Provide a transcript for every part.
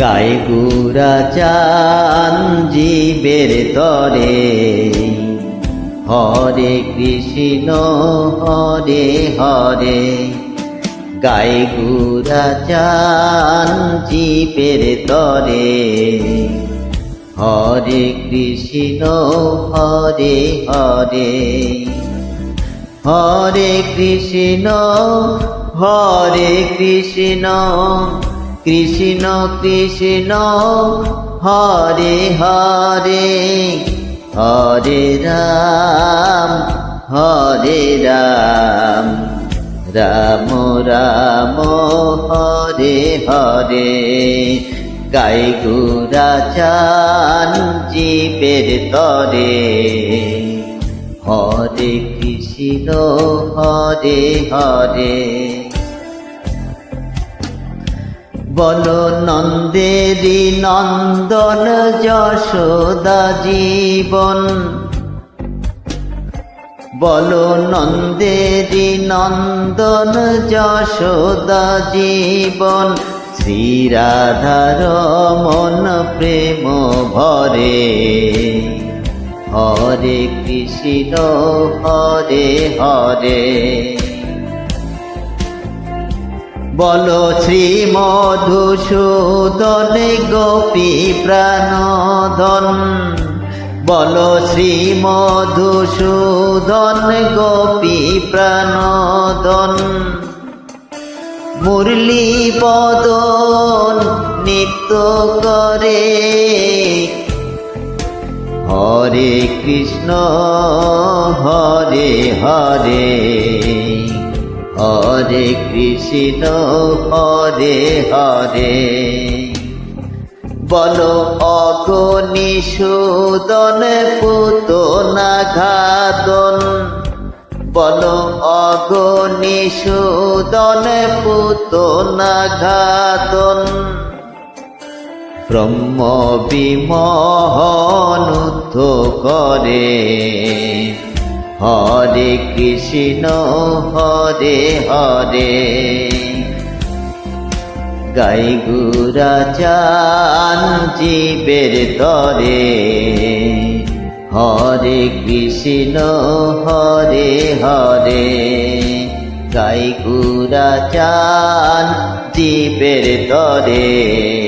গাই গুরা চান জীবের তরে। হরে কৃষ্ণ, হরে হরে গাই গুরা চান জীবের তরে। হরে কৃষ্ণ, হরে হরে হরে কৃষ্ণ হরে কৃষ্ণ। কৃষ্ণ কৃষ্ণ হরে হরে হরে রাম হরে রাম। রাম রাম, হরে হরে। গাই গুরা চান জীবের তরে। হরে কৃষ্ণ, হরে হরে। বল নন্দেরি নন্দন যশোদা জীবন। বল নন্দেরি নন্দন যশোদা জীবন। শ্রীরাধার মন প্রেম ভরে। হরে কৃষ্ণ, হরে হরে। বলো শ্রী মধুসূদন গোপী প্রাণধন বলো শ্রী মধুসূদন গোপী প্রাণধন মুরলী বদন নিত্য করে। হরে কৃষ্ণ, হরে হরে। হরে কৃষ্ণ, হরে হরে। বলো, অগনি সুদন পুত ঘাতন বলো, অগনি সুদন পুত ঘাতন ব্রহ্ম বিমোহনুদ্ধ করে। হরে কৃষ্ণ, হরে হরে। গাই গুরা চান জীবের তরে। হরে কৃষ্ণ, হরে হরে। গাই গুরা চান জীবের তরে।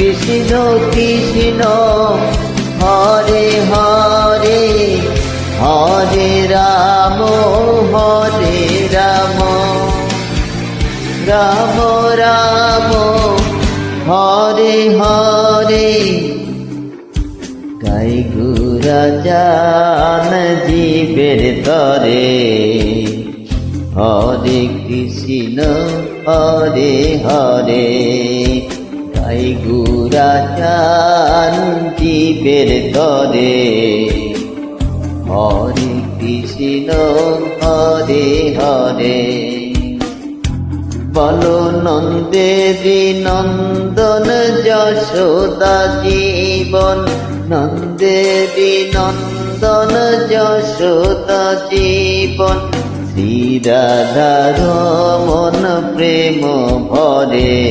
কৃষ্ণ কৃষ্ণ, হরে হরে হরে রাম হরে রাম রাম রাম, হরে হরে। গাই গুরা জান জীবের তরে, হরে কৃষ্ণ, হরে হরে। গাই গুরা চান জীবের তরে। হরে কৃষ্ণ, হরে হরে। বলো নন্দেরি নন্দন যশোদা জীবন। নন্দেরি নন্দন যশোদা জীবন। শ্রীরাধার মন প্রেম ভরে।